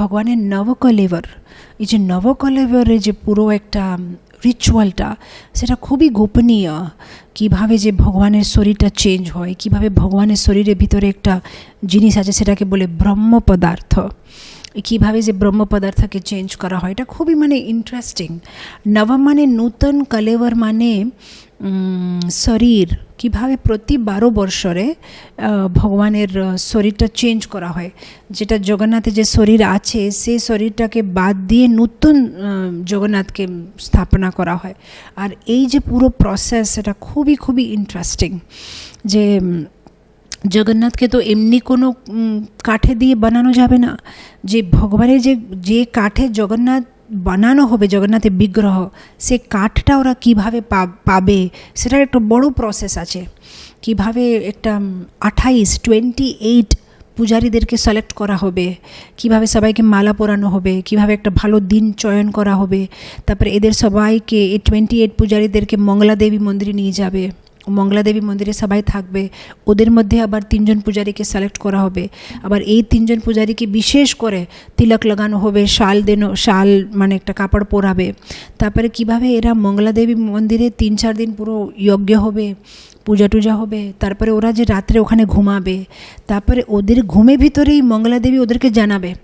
ভগবানের নবকলেবর। এই যে নবকলেবরের যে পুরো একটা রিচুয়ালটা সেটা খুবই গোপনীয়। কীভাবে যে ভগবানের শরীরটা চেঞ্জ হয়, কীভাবে ভগবানের শরীরের ভিতরে একটা জিনিস আছে, সেটাকে বলে ব্রহ্ম পদার্থ কীভাবে যে ব্রহ্ম পদার্থকে চেঞ্জ করা হয় এটা খুবই মানে ইন্টারেস্টিং নবম মানে নূতন কলেবর মানে শরীর। কীভাবে প্রতি বারো আহ, ভগবানের শরীরটা চেঞ্জ করা হয়। যেটা জগন্নাথের যে শরীর আছে সেই শরীরটাকে বাদ দিয়ে নতুন জগন্নাথকে স্থাপনা করা হয়। আর এই যে পুরো প্রসেস সেটা খুবই খুবই ইন্টারেস্টিং যে জগন্নাথকে তো এমনি কোনো কাঠে দিয়ে বানানো যাবে না। যে ভগবানের যে যে কাঠে জগন্নাথ বানানো হবে, জগন্নাথের বিগ্রহ, সে কাঠটা ওরা কীভাবে পাবে, সেটার একটা বড় প্রসেস আছে। কীভাবে একটা আঠাইশ টোয়েন্টি এইট পূজারীদেরকে সিলেক্ট করা হবে, কীভাবে সবাইকে মালা পরানো হবে, কীভাবে একটা ভালো দিন চয়ন করা হবে, তারপরে এদের সবাইকে, এই টোয়েন্টি এইট পূজারীদেরকে মঙ্গলা দেবী মন্দিরে নিয়ে যাবে। মঙ্গলা দেবী মন্দিরে সবাই থাকবে। ওদের মধ্যে আবার তিনজন পূজারীকে সিলেক্ট করা হবে। আবার এই তিনজন পূজারীকে বিশেষ করে তিলক লাগানো হবে, শাল দেনো, শাল মানে একটা কাপড় পরাবে। তারপরে কীভাবে এরা মঙ্গলা দেবী মন্দিরে তিন, চার দিন পুরো যজ্ঞ হবে, পূজা টুজা হবে, তারপরে ওরা যে রাত্রে ওখানে ঘুমাবে, তারপরে ওদের ঘুমে ভিতরেই মঙ্গলা দেবী ওদেরকে জানাবে।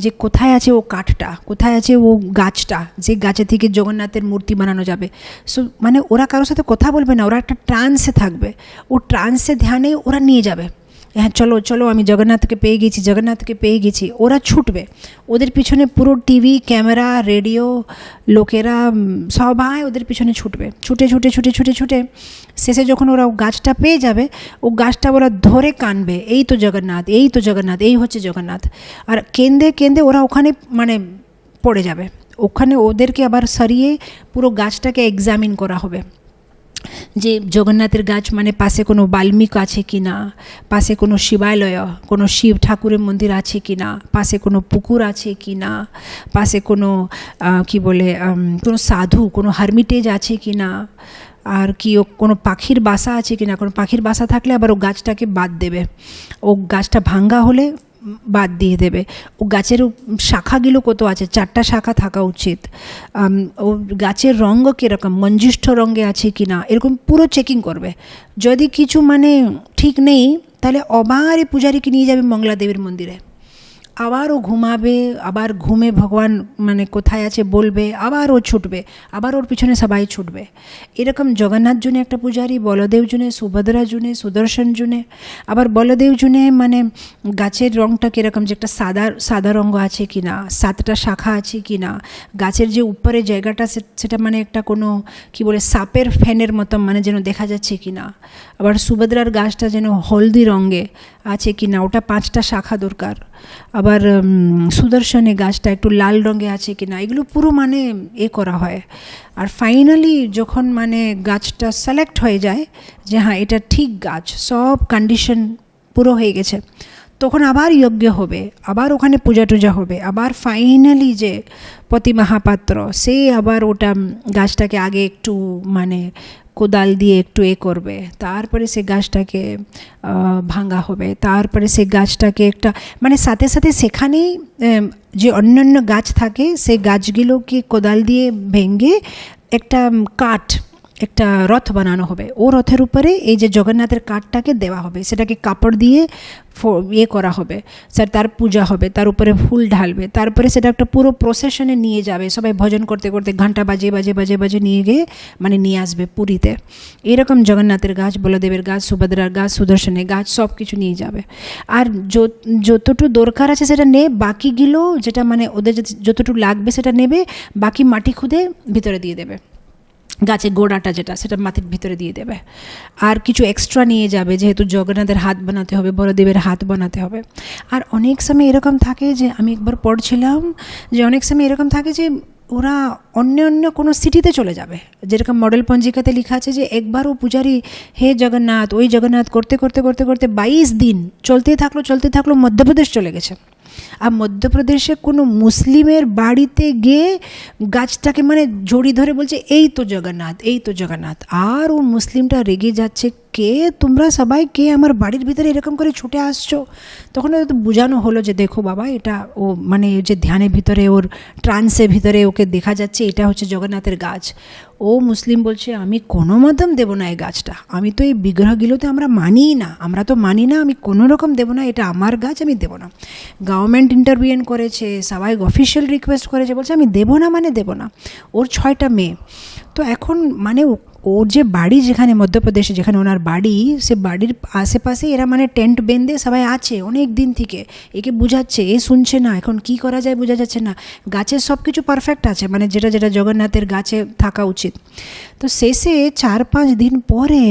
যে কোথায় আছে ও কাঠটা, কোথায় আছে ও গাছটা, যে গাছে থেকে জগন্নাথের মূর্তি বানানো যাবে। সো মানে ওরা কারোর সাথে কথা বলবে না, ওরা একটা ট্রান্সে থাকবে। ও ট্রান্সে ধ্যানে ওরা নিয়ে যাবে। হ্যাঁ চলো চলো, আমি জগন্নাথকে পেয়ে গেছি, জগন্নাথকে পেয়ে গেছি। ওরা ছুটবে। ওদের পিছনে পুরো টিভি, ক্যামেরা, রেডিও, লোকেরা সবাই ওদের পিছনে ছুটবে। ছুটে ছুটে ছুটে ছুটে ছুটে শেষে যখন ওরা গাছটা পেয়ে যাবে, ও গাছটা ওরা ধরে কানবে, এই তো জগন্নাথ, এই তো জগন্নাথ, এই হচ্ছে জগন্নাথ। আর কেন্দে কেন্দে ওরা ওখানে মানে পড়ে যাবে। ওখানে ওদেরকে আবার সরিয়ে পুরো গাছটাকে এক্সামিন করা হবে। যে জগন্নাথের গাছ মানে পাশে কোনো বাল্মীক আছে কি না? পাশে কোনো শিবালয়, কোনো শিব ঠাকুরের মন্দির আছে কি না? পাশে কোনো পুকুর আছে কি না? পাশে কোনো কি বলে কোনো সাধু, কোনো হারমিটেজ আছে কি না? আর কি ও কোনো পাখির বাসা আছে কি না? কোনো পাখির বাসা থাকলে আবার ও গাছটাকে বাদ দেবে। ও গাছটা ভাঙ্গা হলে বাদ দিয়ে দেবে। ও গাছের শাখাগুলো কত আছে? চারটা শাখা থাকা উচিত। ও গাছের রঙ কীরকম? মঞ্জিষ্ঠ রঙে আছে কি না এরকম পুরো চেকিং করবে। যদি কিছু মানে ঠিক নেই, তাহলে অবারে পূজারীকে নিয়ে যাবে মঙ্গলা দেবীর মন্দিরে। আবার ও ঘুমাবে, আবার ঘুমে ভগবান মানে কোথায় আছে বলবে আবার ও ছুটবে, আবার ওর পিছনে সবাই ছুটবে। এরকম জগন্নাথ জুনে একটা পূজারী বলদেব জুনে সুভদ্রা জুনে সুদর্শন জুনে আবার বলদেব জুনে মানে গাছের রঙটা কীরকম যে একটা সাদা সাদা রঙ আছে কি না সাতটা শাখা আছে কি না গাছের যে উপরে জায়গাটা সেটা মানে একটা কোনো কি বলে সাপের ফ্যানের মতো মানে যেন দেখা যাচ্ছে কি না আবার সুভদ্রার গাছটা যেন হলদি রঙে আছে কি না ওটা পাঁচটা শাখা দরকার। আবার সুদর্শনে গাছটা একটু লাল রঙে আছে কি না এগুলো পুরো মানে এ করা হয়। আর ফাইনালি যখন মানে গাছটা সিলেক্ট হয়ে যায় যে হ্যাঁ এটা ঠিক গাছ, সব কন্ডিশন পুরো হয়ে গেছে, তখন আবার যজ্ঞ হবে, আবার ওখানে পূজা টুজা হবে, আবার ফাইনালি যে পতি মহাপাত্র, সে আবার ওটা গাছটাকে আগে একটু মানে কোদাল দিয়ে একটু এ করবে, তারপরে সে গাছটাকে ভাঙা হবে, তারপরে সে গাছটাকে একটা মানে সাথে সাথে সেখানেই যে অন্যান্য গাছ থাকে সেই গাছগুলোকে কোদাল দিয়ে ভেঙে একটা কাঠ একটা রথ বানানো হবে। ও রথের উপরে এই যে জগন্নাথের কাঠটাকে দেওয়া হবে, সেটাকে কাপড় দিয়ে ইয়ে করা হবে। স্যার, তার পূজা হবে, তার উপরে ফুল ঢালবে, তারপরে সেটা একটা পুরো প্রসেশনে নিয়ে যাবে। সবাই ভজন করতে করতে ঘণ্টা বাজে বাজে বাজে বাজে নিয়ে গিয়ে মানে নিয়ে আসবে পুরীতে। এরকম জগন্নাথের গাছ, বলদেবের গাছ, সুভদ্রার গাছ, সুদর্শনের গাছ সব কিছু নিয়ে যাবে। আর যত- যতটুকু দরকার আছে সেটা নে, বাকিগুলো যেটা মানে ওদের যেত- যতটুকু লাগবে সেটা নেবে, বাকি মাটি খুদে ভিতরে দিয়ে দেবে। গাছের গোড়াটা যেটা, সেটা মাটির ভিতরে দিয়ে দেবে। আর কিছু এক্সট্রা নিয়ে যাবে, যেহেতু জগন্নাথের হাত বানাতে হবে, বড়দেবের হাত বানাতে হবে। আর অনেক সময় এরকম থাকে যে, আমি একবার পড়ছিলাম যে, অনেক সময় এরকম থাকে যে, ওরা অন্য অন্য কোনো সিটিতে চলে যাবে। যেরকম মডেল পঞ্জিকাতে লেখা আছে যে, একবারও পূজারি, হে জগন্নাথ, ওই জগন্নাথ, করতে করতে করতে করতে বাইশ দিন চলতেই থাকল চলতে থাকল, মধ্যপ্রদেশ চলে গেছে। আর মধ্যপ্রদেশে কোনো মুসলিমের বাড়িতে গিয়ে গাছটাকে মানে জড়ি ধরে বলছে, এই তো জগন্নাথ, এই তো জগন্নাথ। আর ও মুসলিমটা রেগে যাচ্ছে কে তোমরা সবাই কে? আমার বাড়ির ভিতরে এরকম করে ছুটে আসছো। তখন বোঝানো হলো যে, দেখো বাবা, এটা ও মানে যে ধ্যানের ভিতরে, ওর ট্রান্সের ভিতরে ওকে দেখা যাচ্ছে, এটা হচ্ছে জগন্নাথের গাছ। ও মুসলিম বলছে, আমি কোনো মতম দেবো না এই গাছটা। আমি তো এই বিগ্রহগুলোতে আমরা মানিই না। আমরা তো মানি না, আমি কোনো রকম দেবো না, এটা আমার গাছ, আমি দেবো না। গভর্নমেন্ট ইন্টারভিউন করেছে, সবাই অফিসিয়াল রিকোয়েস্ট করেছে, বলছে, আমি দেবো না মানে দেবো না। ওর ছয়টা মেয়ে। তো এখন মানে ওর যে বাড়ি যেখানে মধ্যপ্রদেশে, যেখানে ওনার বাড়ি, সে বাড়ির আশেপাশে এরা মানে টেন্ট বেঁধে সবাই আছে অনেক দিন থেকে। একে বুঝাচ্ছে, এ শুনছে না, এখন কি করা যায় বোঝা যাচ্ছে না। গাছের সব কিছু পারফেক্ট আছে মানে যেটা যেটা জগন্নাথের গাছে থাকা উচিত। তো শেষে চার পাঁচ দিন পরে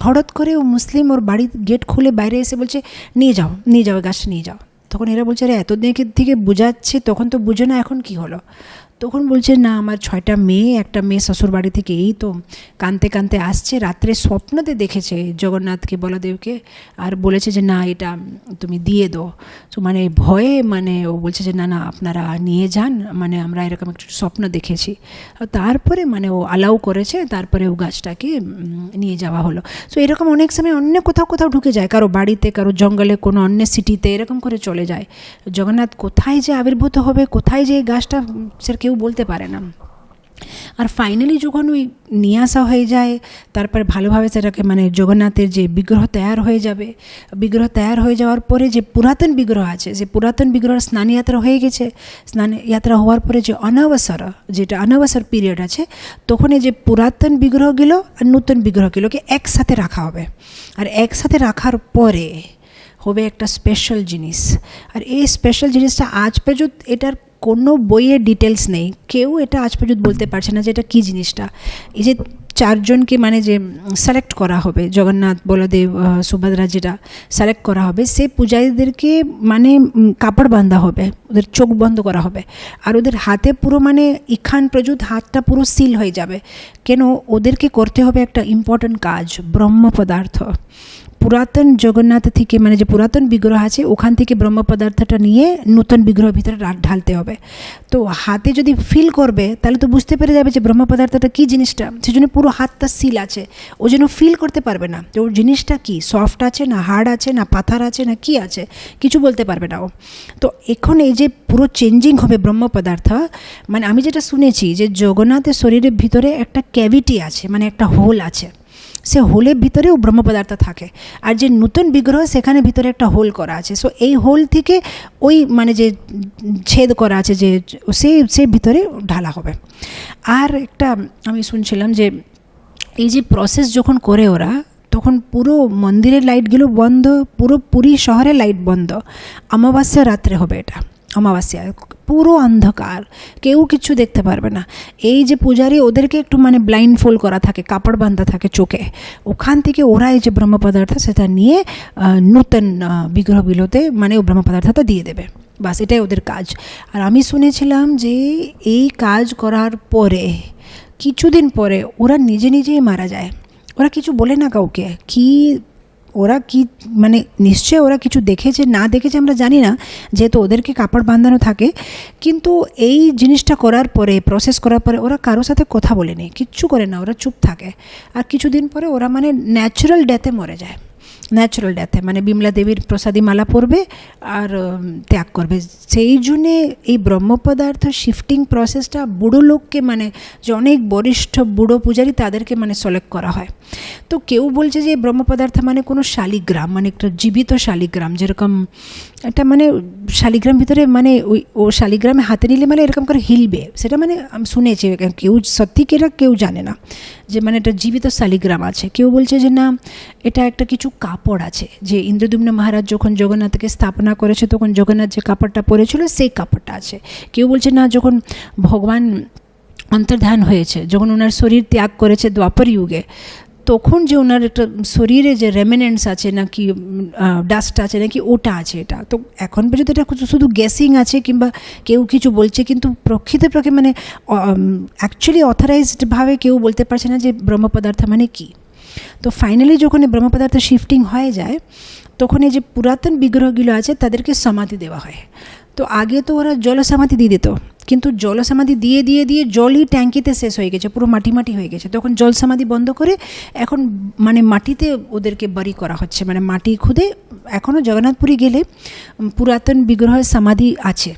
হঠাৎ করে ও মুসলিম ওর বাড়ির গেট খুলে বাইরে এসে বলছে, নিয়ে যাও নিয়ে যাও গাছটা নিয়ে যাও। তখন এরা বলছে, আরে এতদিন থেকে বোঝাচ্ছে, তখন তো বুঝো না, এখন কি হলো? তখন বলছে, না, আমার ছয়টা মেয়ে, একটা মেয়ে শ্বশুর বাড়ি থেকে এই তো কানতে কানতে আসছে, রাত্রে স্বপ্নতে দেখেছে জগন্নাথকে, বলদেবকে, আর বলেছে যে, না, এটা তুমি দিয়ে দো তো মানে ভয়ে মানে ও বলছে যে, না না, আপনারা নিয়ে যান মানে আমরা এরকম একটা স্বপ্ন দেখেছি। তারপরে মানে ও অ্যালাউ করেছে, তারপরে ও গাছটাকে নিয়ে যাওয়া হলো। তো এরকম অনেক সময় অন্য কোথাও কোথাও ঢুকে যায়, কারও বাড়িতে, কারও জঙ্গলে, কোনো অন্য সিটিতে এরকম করে চলে যায়। জগন্নাথ কোথায় যে আবির্ভূত হবে, কোথায় যে গাছটা, সে কেউ বলতে পারে না। আর ফাইনালি যখন ওই নিয়ে আসা হয়ে যায়, তারপরে ভালোভাবে সেটাকে মানে জগন্নাথের যে বিগ্রহ তৈয়ার হয়ে যাবে, বিগ্রহ তৈয়ার হয়ে যাওয়ার পরে যে পুরাতন বিগ্রহ আছে, যে পুরাতন বিগ্রহ স্নান যাত্রা হয়ে গেছে, স্নান যাত্রা হওয়ার পরে যে অনবসর, যেটা অনাবসর পিরিয়ড আছে, তখন যে পুরাতন বিগ্রহগুলো আর নতুন বিগ্রহগুলোকে একসাথে রাখা হবে। আর একসাথে রাখার পরে হবে একটা স্পেশাল জিনিস। আর এই স্পেশাল জিনিসটা আজ পর্যন্ত এটার কোনো বইয়ের ডিটেলস নেই। কেউ এটা আজ পর্যন্ত বলতে পারছে না যে এটা কী জিনিসটা। এই যে চারজনকে মানে যে সিলেক্ট করা হবে, জগন্নাথ, বলদেব সুভদ্রা যেটা সিলেক্ট করা হবে সে পূজারীদেরকে মানে কাপড় বাঁধা হবে, ওদের চোখ বন্ধ করা হবে। আর ওদের হাতে পুরো মানে ইখান প্রযুত হাতটা পুরো সিল হয়ে যাবে। কেন ওদেরকে করতে হবে একটা ইম্পর্ট্যান্ট কাজ, ব্রহ্ম পদার্থ। পুরাতন জগন্নাথ থেকে মানে যে পুরাতন বিগ্রহ আছে, ওখান থেকে ব্রহ্ম পদার্থটা নিয়ে নতুন বিগ্রহের ভিতরে ঢালতে হবে। তো হাতে যদি ফিল করবে, তাহলে তো বুঝতে পেরে যাবে যে ব্রহ্ম পদার্থটা কী জিনিসটা। সেজন্য পুরো হাতটা সিল আছে। ও যেন ফিল করতে পারবে না। যে ওর জিনিসটা কি? সফট আছে না হার্ড আছে না পাথার আছে না কি আছে? কিছু বলতে পারবে না ও। তো এখন এই যে পুরো চেঞ্জিং হবে ব্রহ্ম পদার্থ মানে আমি যেটা শুনেছি যে জগন্নাথের শরীরের ভিতরে একটা ক্যাভিটি আছে মানে একটা হোল আছে। সে হোলের ভিতরেও ব্রহ্ম পদার্থ থাকে। আর যে নতুন বিগ্রহ, সেখানে ভিতরে একটা হোল করা আছে। সো এই হোল থেকে ওই মানে যে ছেদ করা আছে যে, সে সে ভিতরে ঢালা হবে। আর একটা আমি শুনছিলাম যে, এই যে প্রসেস যখন করে ওরা, তখন পুরো মন্দিরের লাইটগুলো বন্ধ, পুরো পুরী শহরে লাইট বন্ধ। অমাবস্যা রাত্রে হবে এটা। অমাবস্যা। পুরো অন্ধকার। কেউ কিছু দেখতে পারবে না। এই যে পূজারি ওদেরকে একটু মানে ব্লাইন্ড ফোল করা থাকে কাপড় বাঁধা থাকে চোখে। ওখান থেকে ওরা এই যে ব্রহ্ম পদার্থ সেটা নিয়ে নূতন আহ, বিগ্রহগুলোতে মানে ও ব্রহ্ম পদার্থটা দিয়ে দেবে। বাস এটাই ওদের কাজ। আর আমি শুনেছিলাম যে এই কাজ করার পরে কিছুদিন পরে ওরা নিজে নিজেই মারা যায়। ওরা কিছু বলে না কাউকে। কি ওরা কি মানে নিশ্চয় ওরা কিছু দেখেছে, না দেখেছে আমরা জানি না, যেহেতু ওদেরকে কাপড় বাঁধানো থাকে। কিন্তু এই জিনিসটা করার পরে প্রসেস করার পরে ওরা কারোর সাথে কথা বলেনি, কিচ্ছু করে না, ওরা চুপ থাকে। আর কিছুদিন পরে ওরা মানে ন্যাচারাল ডেথে মরে যায়। ন্যাচারাল ডেথে মানে বিমলা দেবীর প্রসাদী মালা পরবে আর ত্যাগ করবে। সেই জন্যে এই ব্রহ্ম পদার্থ শিফটিং প্রসেসটা বুড়ো লোককে মানে যে অনেক বরিষ্ঠ বুড়ো পূজারী তাদেরকে মানে সিলেক্ট করা হয়। তো কেউ বলছে যে ব্রহ্ম পদার্থ মানে কোনো শালিগ্রাম মানে একটা জীবিত শালিগ্রাম, যেরকম একটা মানে শালিগ্রাম ভিতরে মানে ওই, ও শালিগ্রামে হাতে নিলে মানে এরকম করে হিলবে। সেটা মানে আমি শুনেছি, কেউ সত্যি কি এটা কেউ জানে না। যে মানে এটা জীবিত শালিগ্রাম আছে। কেউ বলছে যে না, এটা একটা কিছু কাপড় আছে। যে ইন্দ্রদুম্ন মহারাজ যখন জগন্নাথকে স্থাপনা করেছে, তখন জগন্নাথ যে কাপড়টা পরেছিল, সেই কাপড়টা আছে। কেউ বলছে না, যখন ভগবান অন্তর্ধান হয়েছে, যখন ওনার শরীর ত্যাগ করেছে দ্বাপর যুগে তখন যে ওনার একটা শরীরে যে রেমিনেন্টস আছে নাকি ডাস্ট আছে নাকি, ওটা আছে এটা। তো এখন পর্যন্ত এটা শুধু- গ্যাসিং আছে কিংবা কেউ কিছু বলছে, কিন্তু প্রকৃত প্রকৃত মানে অ্যাকচুয়ালি অথরাইজডভাবে কেউ বলতে পারছে না যে ব্রহ্ম পদার্থ মানে কী। তো ফাইনালি যখন এই ব্রহ্ম পদার্থ শিফটিং হয়ে যায়, তখন এই যে পুরাতন বিগ্রহগুলো আছে, তাদেরকে সমাধি দেওয়া হয়। তো আগে তো ওরা জল সমাধি দিয়ে দিত। কিন্তু জল সমাধি দিয়ে দিয়ে দিয়ে জলই ট্যাঙ্কিতে শেষ হয়ে গেছে, পুরো মাটি মাটি হয়ে গেছে। তখন জল সমাধি বন্ধ করে এখন মানে মাটিতে ওদেরকে বাড়ি করা হচ্ছে। মানে মাটি খুদে এখনও জগন্নাথপুরী গেলে পুরাতন বিগ্রহের সমাধি আছে।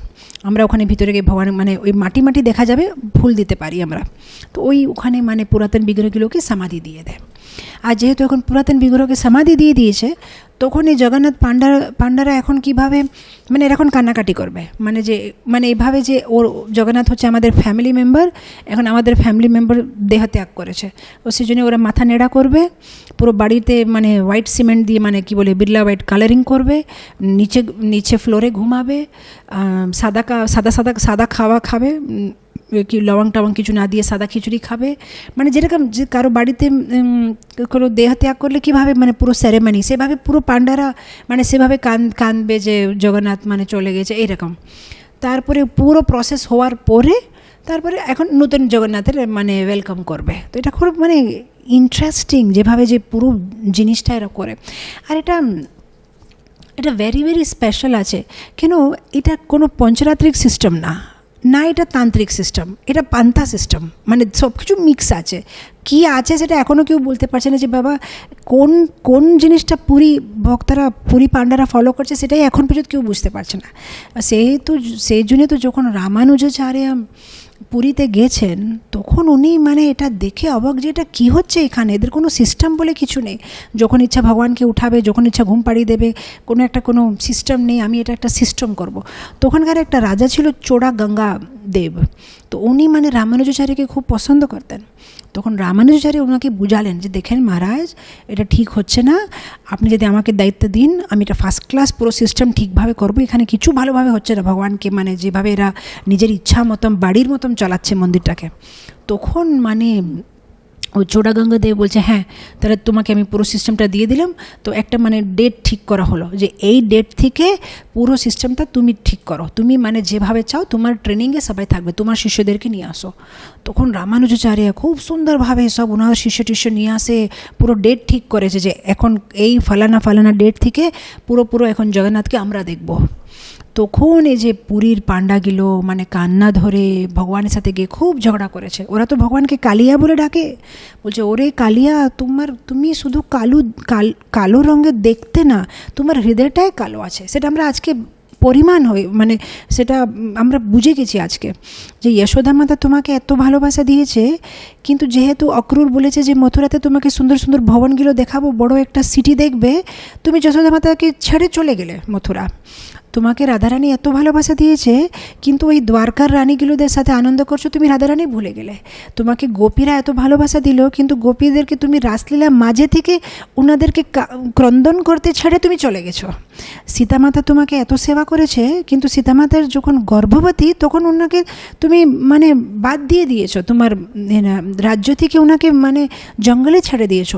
আমরা ওখানে ভিতরে গিয়ে ভগবান মানে ওই মাটি মাটি দেখা যাবে, ফুল দিতে পারি আমরা। তো ওই ওখানে মানে পুরাতন বিগ্রহগুলোকে সমাধি দিয়ে দেয়। আর যেহেতু এখন পুরাতন বিগ্রহকে সমাধি দিয়ে দিয়েছে তখন এই জগন্নাথ পান্ডা পান্ডারা এখন কীভাবে মানে এরা এখন কান্নাকাটি করবে? মানে যে মানে এভাবে যে ওর, জগন্নাথ হচ্ছে আমাদের ফ্যামিলি মেম্বার এখন আমাদের ফ্যামিলি মেম্বার দেহত্যাগ করেছে। ও সেই জন্য ওরা মাথা নেড়া করবে, পুরো বাড়িতে মানে হোয়াইট সিমেন্ট দিয়ে মানে কি বলে, বিড়লা হোয়াইট কালারিং করবে, নিচে নিচে ফ্লোরে ঘুমাবে সাদা সাদা সাদা সাদা খাওয়া খাবে কি লবং টবং কিছু না দিয়ে সাদা খিচুড়ি খাবে। মানে যেরকম যে কারও বাড়িতে কোনো দেহ ত্যাগ করলে কীভাবে মানে পুরো সেরেমানি সেভাবে পুরো পান্ডারা মানে সেভাবে কান, কানবে যে জগন্নাথ মানে চলে গেছে এইরকম তারপরে পুরো প্রসেস হওয়ার পরে, তারপরে এখন নতুন জগন্নাথের মানে ওয়েলকাম করবে। তো এটা খুব মানে ইন্টারেস্টিং যেভাবে যে পুরো জিনিসটা এরা করে। আর এটা এটা ভেরি ভেরি স্পেশাল আছে। কেন, এটা কোনো পঞ্চরাত্রিক সিস্টেম না। না, এটা তান্ত্রিক সিস্টেম এটা পান্থা সিস্টেম মানে সব কিছু মিক্স আছে। কি আছে সেটা এখনও কেউ বলতে পারছে না যে, বাবা, কোন কোন জিনিসটা পুরী ভক্তরা, পুরী পাণ্ডারা ফলো করছে সেটাই এখন পর্যন্ত কেউ বুঝতে পারছে না। সেহেতু সেই জন্য তো যখন রামানুজাচার্য পুরীতে গেছেন, তখন উনি মানে এটা দেখে অবাক যে এটা কী হচ্ছে এখানে? এদের কোনো সিস্টেম বলে কিছু নেই। যখন ইচ্ছা ভগবানকে উঠাবে, যখন ইচ্ছা ঘুম পাড়িয়ে দেবে, কোনো একটা কোনো সিস্টেম নেই, আমি এটা একটা সিস্টেম করব। তখনকার একটা রাজা ছিল চোড়া গঙ্গা দেব তো উনি মানে রামানুজাচার্যকে খুব পছন্দ করতেন। তখন রামানুজারী ওনাকে বুঝালেন যে, দেখেন মহারাজ, এটা ঠিক হচ্ছে না। আপনি যদি আমাকে দায়িত্ব দিন, আমি এটা ফার্স্ট ক্লাস পুরো সিস্টেম ঠিকভাবে করব। এখানে কিছু ভালোভাবে হচ্ছে না। ভগবানকে মানে যেভাবে এরা নিজের ইচ্ছা মতন, বাড়ির মতন চালাচ্ছে মন্দিরটাকে। তখন মানে ও চোড়াগঙ্গা দেব বলছে হ্যাঁ তাহলে তোমাকে আমি পুরো সিস্টেমটা দিয়ে দিলাম। তো একটা মানে ডেট ঠিক করা হলো যে এই ডেট থেকে পুরো সিস্টেমটা তুমি ঠিক করো। তুমি মানে যেভাবে চাও তোমার ট্রেনিংয়ে সবাই থাকবে, তোমার শিষ্যদেরকে নিয়ে আসো। তখন রামানুজাচার্য খুব সুন্দরভাবে সব ওনার শিষ্য টিষ্য নিয়ে আসে, পুরো ডেট ঠিক করেছে যে এখন এই ফালানা ফালানা ডেট থেকে পুরো পুরো এখন জগন্নাথকে আমরা দেখব। তখন এই যে পুরীর পাণ্ডাগুলো মানে কান্না ধরে ভগবানের সাথে গিয়ে খুব ঝগড়া করেছে, ওরা তো ভগবানকে কালিয়া বলে ডাকে। বলছে, ওরে কালিয়া, তোমার, তুমি শুধু কালো, কাল, কালো রঙের দেখতে না, তোমার হৃদয়টাই কালো আছে। সেটা আমরা আজকে পরিমাণ হয়ে মানে সেটা আমরা বুঝে গেছি আজকে যে যশোদা মাতা তোমাকে এত ভালোবাসা দিয়েছে, কিন্তু যেহেতু অক্রুর বলেছে যে মথুরাতে তোমাকে সুন্দর সুন্দর ভবনগুলো দেখাবো, বড় একটা সিটি দেখবে, তুমি যশোদা মাতাকে ছেড়ে চলে গেলে মথুরা। তোমাকে রাধারানী এত ভালোবাসা দিয়েছে, কিন্তু ওই দ্বারকার রানীগুলোদের সাথে আনন্দ করছ, তুমি রাধারানী ভুলে গেলে। তোমাকে গোপীরা এত ভালোবাসা দিল, কিন্তু গোপীদেরকে তুমি রাসলীলা মাঝে থেকে ওনাদেরকে ক্রন্দন করতে ছেড়ে তুমি চলে গেছো। সীতামাতা তোমাকে এত সেবা করেছে, কিন্তু সীতামাতার যখন গর্ভবতী, তখন ওনাকে তুমি মানে বাদ দিয়ে দিয়েছ। তোমার রাজ্য থেকে ওনাকে মানে জঙ্গলে ছেড়ে দিয়েছ।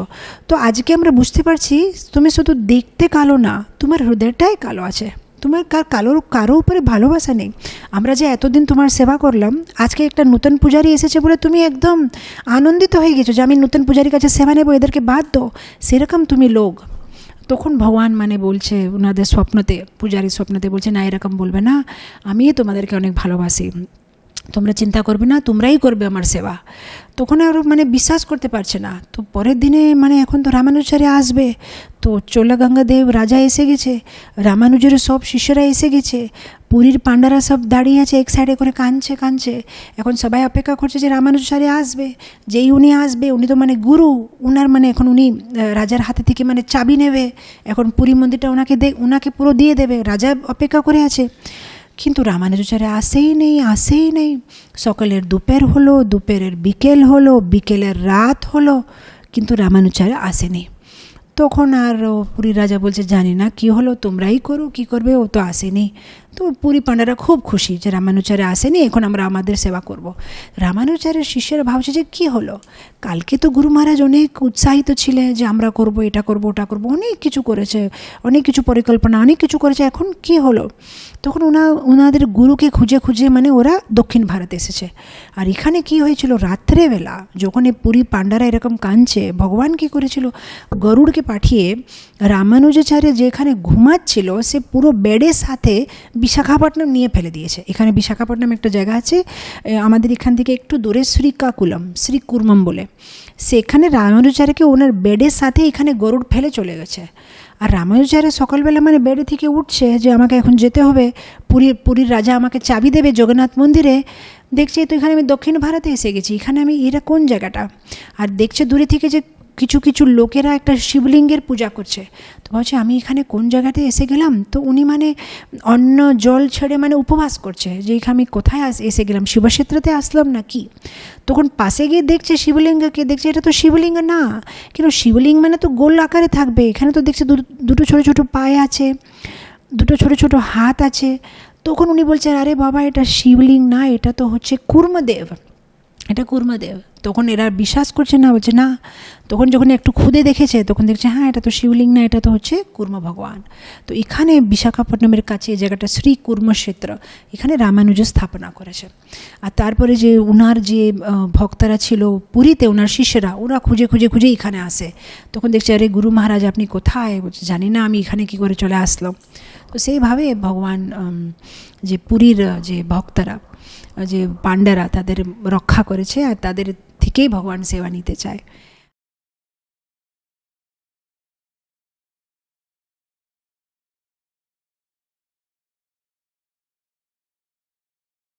তো আজকে আমরা বুঝতে পারছি, তুমি শুধু দেখতে কালো না, তোমার হৃদয়টাই কালো আছে। তোমার কার কারোর কারও উপরে ভালোবাসা নেই। আমরা যে এতদিন তোমার সেবা করলাম, আজকে একটা নতুন পূজারি এসেছে বলে তুমি একদম আনন্দিত হয়ে গেছো যে আমি নতুন পূজারির কাছে সেবা নেব, এদেরকে বাদ দো সেরকম তুমি লোক। তখন ভগবান মানে বলছে, ওনাদের স্বপ্নতে, পূজারীর স্বপ্নতে বলছে, না এরকম বলবে না। আমি তোমাদেরকে অনেক ভালোবাসি। তোমরা চিন্তা করবে না, তোমরাই করবে আমার সেবা। তখন আর মানে বিশ্বাস করতে পারছে না। তো পরের দিনে মানে এখন তো রামানুজাচার্য আসবে। তো চোলাগঙ্গা দেব রাজা এসে গেছে। রামানুজের সব শিষ্যরা এসে গেছে। পুরীর পাণ্ডারা সব দাঁড়িয়ে আছে, এক সাইডে করে কাঁদছে কাঁদছে। এখন সবাই অপেক্ষা করছে যে রামানুজাচার্য আসবে। যেই উনি আসবে, উনি তো মানে গুরু। উনার মানে এখন উনি রাজার হাতে থেকে মানে চাবি নেবে। এখন পুরী মন্দিরটা ওনাকে দে ওনাকে পুরো দিয়ে দেবে। রাজা অপেক্ষা করে আছে। কিন্তু রামানুজাচার্য আসেই নেই আসেই নেই। সকালের দুপের হলো, দুপুরের বিকেল হলো, বিকেলের রাত হলো, কিন্তু রামানুজাচার্য আসেনি। তখন আর পুরী রাজা বলছে, জানি না, কি হলো? তোমরাই করো, কি করবে? ও তো আসেনি। তো পুরী পাণ্ডারা খুব খুশি যে রামানুচারে আসেনি, এখন আমরা আমাদের সেবা করব। রামানুচারের শিষ্যরা ভাবছে যে কি হলো? কালকে তো গুরু মহারাজ অনেক উৎসাহিত ছিলেন যে আমরা করব, এটা করব, ওটা করব, অনেক কিছু করেছে, অনেক কিছু পরিকল্পনা, অনেক কিছু করেছে, এখন কি হলো? তখন ওনা, ওনাদের গুরুকে খুঁজে খুঁজে মানে ওরা দক্ষিণ ভারতে এসেছে। আর এখানে কি হয়েছিল? রাত্রেবেলা যখন এই পুরী পাণ্ডারা এরকম কাঁদছে, ভগবান কি করেছিল? গরুড়কে পাঠিয়ে রামানুজাচার্য যেখানে ঘুমাচ্ছিল, সে পুরো বেডের সাথে বিশাখাপট্টনম নিয়ে ফেলে দিয়েছে। এখানে বিশাখাপট্টনম একটা জায়গা আছে আমাদের এখান থেকে একটু দূরে শ্রীকাকুলম, শ্রীকুর্মম বলে। সেখানে রামানুজারকে ওনার বেডের সাথে এখানে গরুড় ফেলে চলে গেছে। আর রামানুজারে সকালবেলা মানে বেডে থেকে উঠছে যে আমাকে এখন যেতে হবে পুরীর পুরীর রাজা আমাকে চাবি দেবে জগন্নাথ মন্দিরে। দেখছে তো এখানে আমি দক্ষিণ ভারতে এসে গেছি, এখানে আমি এটা কোন জায়গাটা? আর দেখছে দূরে থেকে যে কিছু কিছু লোকেরা একটা শিবলিঙ্গের পূজা করছে। তো ভাবছে আমি এখানে কোন জায়গাতে এসে গেলাম? তো উনি মানে অন্ন, জল ছেড়ে মানে উপবাস করছে যে আমি কোথায় আস, এসে গেলাম? শিবক্ষেত্রতে আসলাম না কি? তখন পাশে গিয়ে দেখছে শিবলিঙ্গকে, দেখছে এটা তো শিবলিঙ্গ না। কিন্তু শিবলিঙ্গ মানে তো গোল আকারে থাকবে। এখানে তো দেখছে দুটো ছোটো ছোটো পায়ে আছে, দুটো ছোটো ছোটো হাত আছে। তখন উনি বলছেন আরে বাবা, এটা শিবলিঙ্গ না, এটা তো হচ্ছে কুর্মদেব। এটা কুর্মদেব। তখন এরা বিশ্বাস করছে না, বলছে, না। তখন যখন একটু খুদে দেখেছে, তখন দেখছে হ্যাঁ এটা তো শিবলিঙ্গ না, এটা তো হচ্ছে কুর্ম ভগবান। তো এখানে বিশাখাপট্টনমের কাছে এই জায়গাটা শ্রী কুর্মক্ষেত্র এখানে রামানুজ স্থাপনা করেছে। আর তারপরে যে ওনার যে ভক্তরা ছিল পুরীতে ওনার শিষ্যরা, ওরা খুঁজে খুঁজে খুঁজে এখানে আসে। তখন দেখছে, আরে, গুরু মহারাজ, আপনি কোথায়? বলছে, জানি না, আমি এখানে কি করে চলে আসলাম? তো সেইভাবে ভগবান যে পুরীর, যে ভক্তরা যে পাণ্ডারা তাদের রক্ষা করেছে আর তাদের থেকেই ভগবান সেবা নিতে চায়।